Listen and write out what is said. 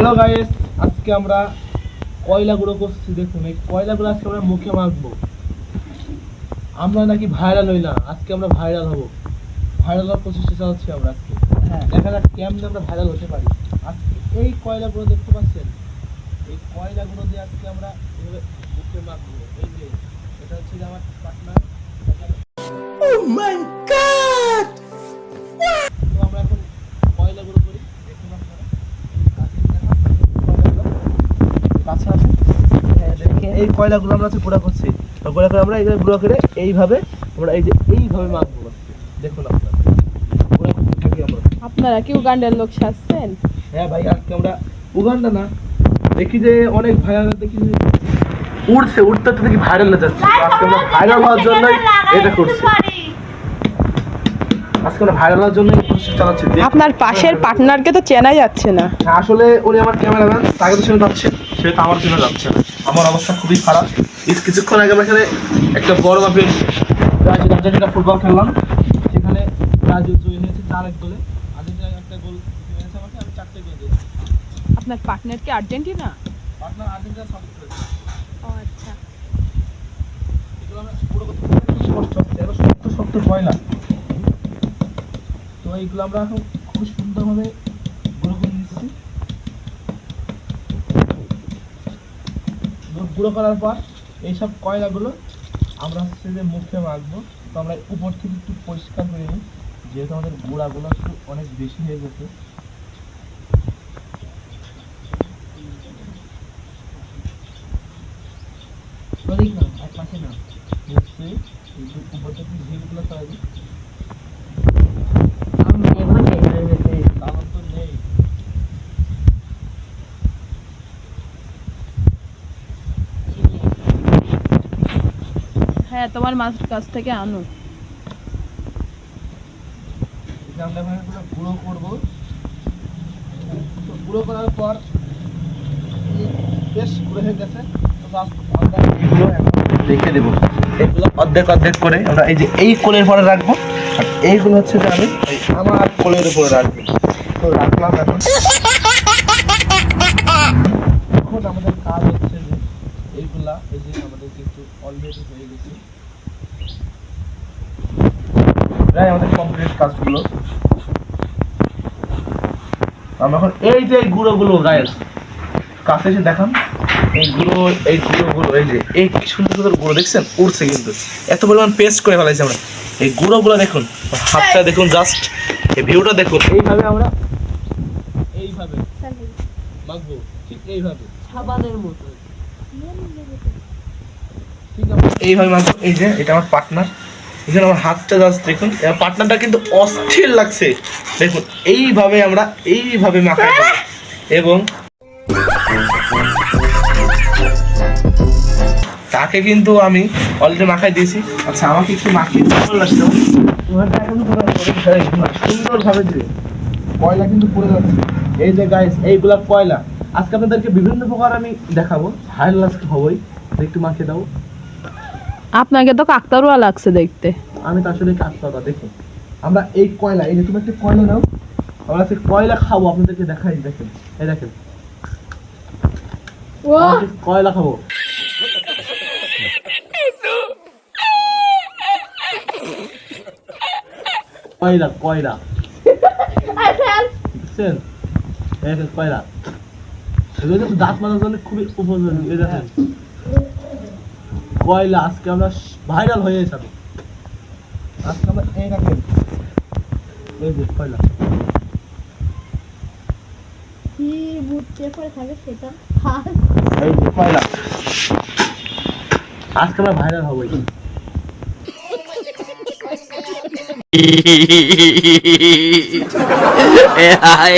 Hello guys আজকে আমরা কয়লা গুঁড়ো করছি দেখুন। এই কয়লাগুলো আজকে আমরা মুখে মাখবো। আমরা নাকি ভাইরাল হই না। আজকে আমরা ভাইরাল হব। ভাইরাল হওয়ার প্রচেষ্টা চালাচ্ছি আমরা আজকে। হ্যাঁ। দেখা যাক কেমনে আমরা ভাইরাল হতে পারি। আজকে এই কয়লাগুলো দেখতে পাচ্ছেন? এই কয়লাগুলো দিয়ে আজকে আমরা মুখে মাখবো। এই যে এটা হচ্ছে যে আমার পার্টনার এই কয়লাগুলো আমরা আছে গুঁড়া করছি। গুঁড়া করে আমরা এইভাবে গুঁড়া করে এইভাবে আমরা এই যে এইভাবে মাখবো। দেখুন আপনারা। আপনারা কি উগান্ডার লোক সাজছেন? হ্যাঁ ভাই আজকে আমরা উগান্ডা না। দেখি যে অনেক ভাইরাল দেখি যে উড়ছে উড়তে দেখি ভাইরাল যাচ্ছে। আজকে আমরা ভাইরাল হওয়ার জন্যই এটা করছি। আজকে আমরা ভাইরাল হওয়ার জন্য চালাচ্ছি। আপনার পাশের পার্টনারকে তো চেনা যাচ্ছে না। আসলে উনি আমার ক্যামেরাম্যান তাকে তো চেনা যাচ্ছে সে তো আমার চেনা যাচ্ছে না। আমার অবস্থা খুবই খারাপ। এই কিছুক্ষণ আগে আমরা এখানে একটা বড় মাপের রাজু রাজাটিকা ফুটবল খেললাম। সেখানে রাজু জয়ী হয়েছে চার এক গোলে। আর্জেন্টিনা একটা গোল হয়েছে আমাকে আমি চারটে গোল দিয়েছি। আপনার পার্টনার কি আর্জেন্টিনা? আপনার আর্জেন্টিনা সাপোর্ট করেছে। ও আচ্ছা। এগুলো আমরা পুরো না, এগুলো শক্ত শক্ত কয়লা তো এইগুলো আমরা এখন খুব সুন্দরভাবে গুঁড়ো করে নিচ্ছি। গুঁড়ো- করার পর এইসব কয়লাগুলো আমরা হচ্ছে যে মুখে মাখবো। তো আমরা উপর থেকে একটু পরিষ্কার করে নিই, যেহেতু আমাদের গুঁড়াগুলো একটু অনেক বেশি হয়ে গেছে ওদিক না এক পাশে না হচ্ছে এই যে উপর থেকে ঝিলগুলো তৈরি আমি এখানে এখানে কারণ তো নেই হ্যাঁ তোমার মাছ কাছ থেকে আনো গুঁড়ো করব। গুঁড়ো করার পর বেশ গুঁড়ো হয়ে গেছে। এগুলো অর্ধেক অর্ধেক করে আমরা এই যে এই কোলের পরে রাখব। এইগুলো হচ্ছে যে আমি আমার কোলের উপরে রাখব। তো রাখলাম এখন আমাদের কাজ হচ্ছে যে এইগুলা এই যে আমাদের কিন্তু অলরেডি হয়ে গেছে। প্রায় আমাদের কমপ্লিট কাজগুলো। আমরা এখন এই যে এই গুঁড়োগুলো গায়েস কাছে এসে দেখান। এই গুঁড়ো এই গুঁড়োগুলো এই যে এই কি সুন্দর সুন্দর গুঁড়ো দেখছেন? উড়ছে কিন্তু। এত পরিমাণ পেস্ট করে ফেলাইছি আমরা। এই গুঁড়োগুলো দেখুন হাতটা দেখুন জাস্ট এই ভিউটা দেখুন। এইভাবে আমরা এইভাবে। মাখবো ঠিক এইভাবে। সাবানের মতো। তাকে কিন্তু আমি অলরেডি মাখাই দিয়েছি। আচ্ছা আমাকে একটু মাখিয়ে এখন সুন্দরভাবে দিবে। কয়লা কিন্তু পড়ে যাচ্ছে। এই যে গাইস এইগুলা কয়লা। আজকে আপনাদেরকে বিভিন্ন প্রকার আমি দেখাবো। ভাইরাল আজকে হবই। একটু মাখিয়ে দাও। আপনাকে তো কাকতারুয়া লাগছে দেখতে। আমি তো আসলে কথা দেখুন আমরা এই কয়লা এই যে তুমি একটা কয়লা নাও আমরা আজকে কয়লা খাব আপনাদেরকে দেখাই দেখেন। এই দেখেন। কয়লা খাব। কয়লা কয়লা। দেখেন কয়লা। দাঁত মাজার জন্য খুবই উপযোগী এই দেখেন। কয়লা আজকে আমরা ভাইরাল হয়ে যাবে। আজকে আমরা এই রাখেন এই যে কয়লা। কি বুট পেপার থাকে সেটা? এই যে কয়লা। আজকে আমরা ভাইরাল ay,